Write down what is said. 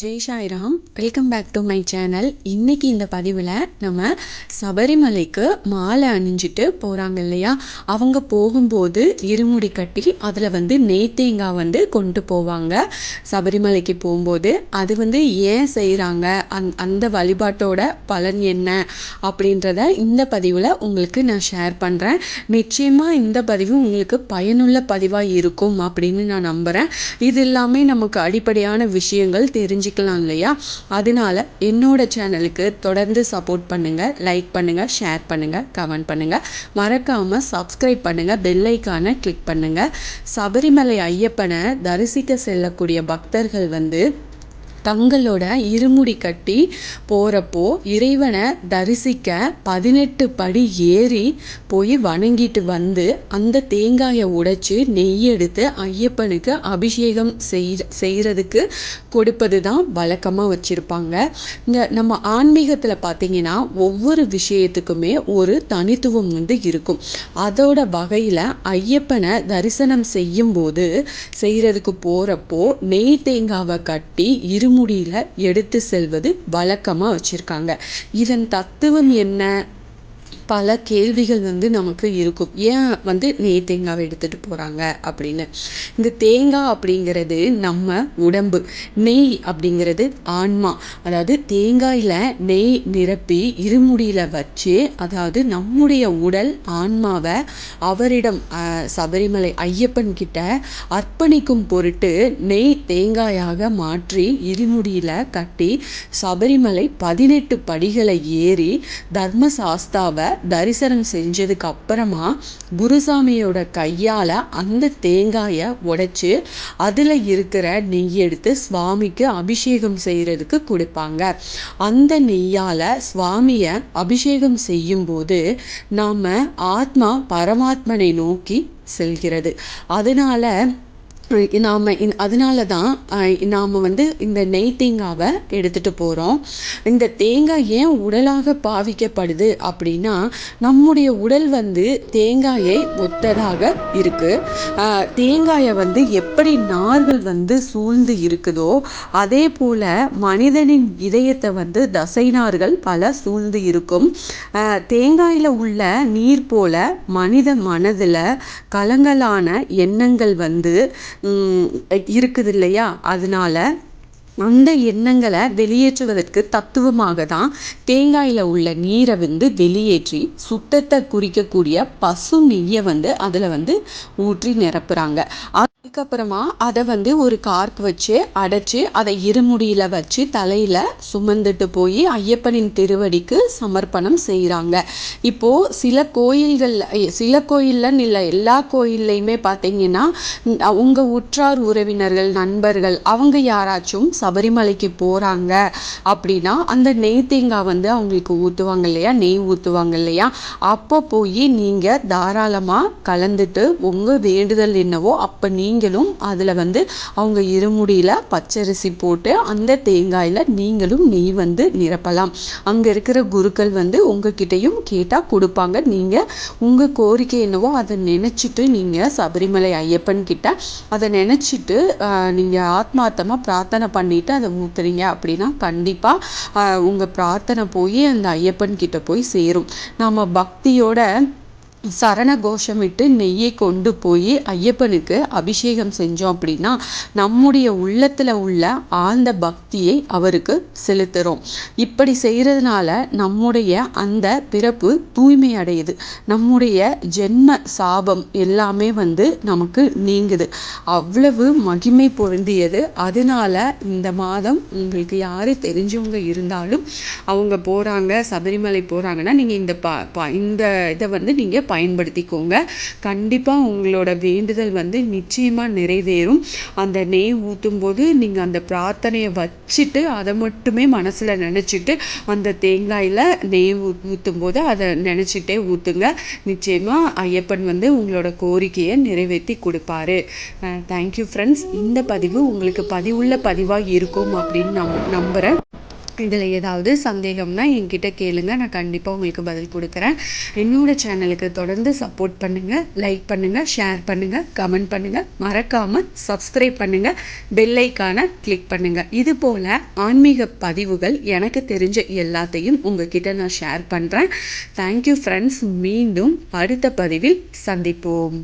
Jai Sairam welcome back to my channel இன்றைக்கி இந்த பதிவில் நம்ம சபரிமலைக்கு மாலை அணிஞ்சிட்டு போகிறாங்க இல்லையா? அவங்க போகும்போது இருமுடி கட்டி அதில் வந்து நெய்த்தேங்காய் வந்து கொண்டு போவாங்க. சபரிமலைக்கு போகும்போது அது வந்து ஏன் செய்கிறாங்க அந் அந்த வழிபாட்டோட பலன் என்ன? அப்படின்றத இந்த பதிவில் உங்களுக்கு நான் ஷேர் பண்ணுறேன் நிச்சயமாக இந்த பதிவு உங்களுக்கு பயனுள்ள பதிவாக இருக்கும் அப்படின்னு நான் நம்புகிறேன் இது எல்லாமே நமக்கு அடிப்படையான விஷயங்கள் தெரிஞ்சு தெரிஞ்சுக்கலாம் இல்லையா? அதனால என்னோட சேனலுக்கு தொடர்ந்து சப்போர்ட் பண்ணுங்கள் லைக் பண்ணுங்கள் ஷேர் பண்ணுங்கள் கமெண்ட் பண்ணுங்கள் மறக்காமல் சப்ஸ்கிரைப் பண்ணுங்கள் பெல்லைக்கான கிளிக் பண்ணுங்கள் சபரிமலை ஐயப்பனை தரிசிக்க செல்லக்கூடிய பக்தர்கள் வந்து தங்களோட இருமுடி கட்டி போகிறப்போ இறைவனை தரிசிக்க பதினெட்டு படி ஏறி போய் வணங்கிட்டு வந்து அந்த தேங்காயை உடைச்சி நெய் எடுத்து ஐயப்பனுக்கு அபிஷேகம் செய் செய்கிறதுக்கு கொடுப்பது தான் வழக்கமாக வச்சுருப்பாங்க. இந்த நம்ம ஆன்மீகத்தில் பார்த்தீங்கன்னா ஒவ்வொரு விஷயத்துக்குமே ஒரு தனித்துவம் வந்து இருக்கும். அதோட வகையில் ஐயப்பனை தரிசனம் செய்யும்போது செய்கிறதுக்கு போகிறப்போ நெய் தேங்காவை கட்டி இரு இருமுடியில் எடுத்து செல்வது வழக்கமாக வச்சுருக்காங்க. இதன் தத்துவம் என்ன? பல கேள்விகள் வந்து நமக்கு இருக்கும். ஏன் வந்து நெய் தேங்காவை எடுத்துகிட்டு போகிறாங்க அப்படின்னு? இந்த தேங்காய் அப்படிங்கிறது நம்ம உடம்பு. நெய் அப்படிங்கிறது ஆன்மா. அதாவது தேங்காயில் நெய் நிரப்பி இருமுடியில் வச்சு அதாவது நம்முடைய உடல் ஆன்மாவை அவரிடம் சபரிமலை ஐயப்பன் கிட்ட அர்ப்பணிக்கும் பொருட்டு நெய் தேங்காயாக மாற்றி இருமுடியில் கட்டி சபரிமலை பதினெட்டு படிகளை ஏறி தர்மசாஸ்தாவை தரிசனம் செஞ்சதுக்கு அப்புறமா குருசாமியோட கையால் அந்த தேங்காயை உடைச்சி அதில் இருக்கிற நெய் எடுத்து சுவாமிக்கு அபிஷேகம் செய்கிறதுக்கு கொடுப்பாங்க. அந்த நெய்யால் சுவாமியை அபிஷேகம் செய்யும்போது நாம் ஆத்மா பரமாத்மனை நோக்கி செல்கிறது. அதனால் நாம் அதனால தான் நாம் வந்து இந்த நெய் தேங்காவை எடுத்துகிட்டு போகிறோம் இந்த தேங்காய் ஏன் உடலாக பாவிக்கப்படுது அப்படின்னா நம்முடைய உடல் வந்து தேங்காயை ஒத்ததாக இருக்குது தேங்காயை வந்து எப்படி நார்கள் வந்து சூழ்ந்து இருக்குதோ அதே போல் மனிதனின் இதயத்தை வந்து தசை நார்கள் பல சூழ்ந்து இருக்கும். தேங்காயில் உள்ள நீர் போல மனித மனதில் கலங்கலான எண்ணங்கள் வந்து இருக்குது இல்லையா அதனால அந்த எண்ணங்களை வெளியேற்றுவதற்கு தத்துவமாக தான் தேங்காயில் உள்ள நீரை வந்து வெளியேற்றி சுத்தத்தை குறிக்கக்கூடிய பசு நெய்யை வந்து அதில் வந்து ஊற்றி நிரப்புகிறாங்க அதுக்கப்புறமா அதை வந்து ஒரு கார்க் வச்சு அடைச்சி அதை இருமுடியில் வச்சு தலையில் சுமந்துட்டு போய் ஐயப்பனின் திருவடிக்கு சமர்ப்பணம் செய்கிறாங்க இப்போது சில கோயில்கள் சில கோயிலில் இல்லை எல்லா கோயில்லையுமே பார்த்தீங்கன்னா உங்கள் உற்றார் உறவினர்கள் நண்பர்கள் அவங்க யாராச்சும் சபரிமலைக்கு போகிறாங்க அப்படின்னா அந்த நெய் தேங்காய் வந்து அவங்களுக்கு ஊற்றுவாங்க இல்லையா? நெய் ஊற்றுவாங்க இல்லையா? அப்போ போய் நீங்கள் தாராளமாக கலந்துட்டு உங்கள் வேண்டுதல் என்னவோ அப்போ நீ நீங்களும் அதில் வந்து அவங்க இருமுடியில் பச்சரிசி போட்டு அந்த தேங்காயில் நீங்களும் நெய் வந்து நிரப்பலாம். அங்கே இருக்கிற குருக்கள் வந்து உங்ககிட்டையும் கேட்டால் கொடுப்பாங்க. நீங்கள் உங்கள் கோரிக்கை என்னவோ அதை நினச்சிட்டு நீங்கள் சபரிமலை ஐயப்பன் கிட்ட அதை நினச்சிட்டு நீங்கள் ஆத்மார்த்தமாக பிரார்த்தனை பண்ணிவிட்டு அதை ஊற்றுறீங்க அப்படின்னா கண்டிப்பாக உங்கள் பிரார்த்தனை போய் அந்த ஐயப்பன் கிட்ட போய் சேரும். நம்ம பக்தியோட சரண கோஷமிட்டு நெய்யை கொண்டு போய் ஐயப்பனுக்கு அபிஷேகம் செஞ்சோம் அப்படின்னா நம்முடைய உள்ளத்தில் உள்ள ஆழ்ந்த பக்தியை அவருக்கு செலுத்துகிறோம் இப்படி செய்கிறதுனால நம்முடைய அந்த பிறப்பு தூய்மை அடையுது. நம்முடைய ஜென்ம சாபம் எல்லாமே வந்து நமக்கு நீங்குது. அவ்வளவு மகிமை பொருந்தியது. அதனால இந்த மாதம் உங்களுக்கு யார் தெரிஞ்சவங்க இருந்தாலும் அவங்க போகிறாங்க சபரிமலை போகிறாங்கன்னா நீங்கள் இந்த ப இந்த இதை வந்து நீங்கள் பயன்படுத்திக்கோங்க. கண்டிப்பாக உங்களோட வேண்டுதல் வந்து நிச்சயமாக நிறைவேறும். அந்த நெய் ஊற்றும் போது நீங்கள் அந்த பிரார்த்தனையை வச்சுட்டு அதை மட்டுமே மனசில் நினச்சிட்டு அந்த தேங்காயில் நெய் ஊற்றும் போது அதை நினச்சிட்டே ஊற்றுங்க நிச்சயமாக ஐயப்பன் வந்து உங்களோட கோரிக்கையை நிறைவேற்றி கொடுப்பாரு. தேங்க்யூ ஃப்ரெண்ட்ஸ் இந்த பதிவு உங்களுக்கு பதிவுள்ள பதிவாக இருக்கும் அப்படின்னு நம் நம்புகிறேன் இதில் ஏதாவது சந்தேகம்னா என்கிட்ட கேளுங்க. நான் கண்டிப்பாக உங்களுக்கு பதில் கொடுக்குறேன். என்னோடய சேனலுக்கு தொடர்ந்து சப்போர்ட் பண்ணுங்கள் லைக் பண்ணுங்கள் ஷேர் பண்ணுங்கள் கமெண்ட் பண்ணுங்கள் மறக்காமல் சப்ஸ்கிரைப் பண்ணுங்கள் பெல்லைக்கான கிளிக் பண்ணுங்கள் இது போல் ஆன்மீக பதிவுகள் எனக்கு தெரிஞ்ச எல்லாத்தையும் உங்ககிட்ட நான் ஷேர் பண்ணுறேன் தேங்க்யூ ஃப்ரெண்ட்ஸ் மீண்டும் அடுத்த பதிவில் சந்திப்போம்.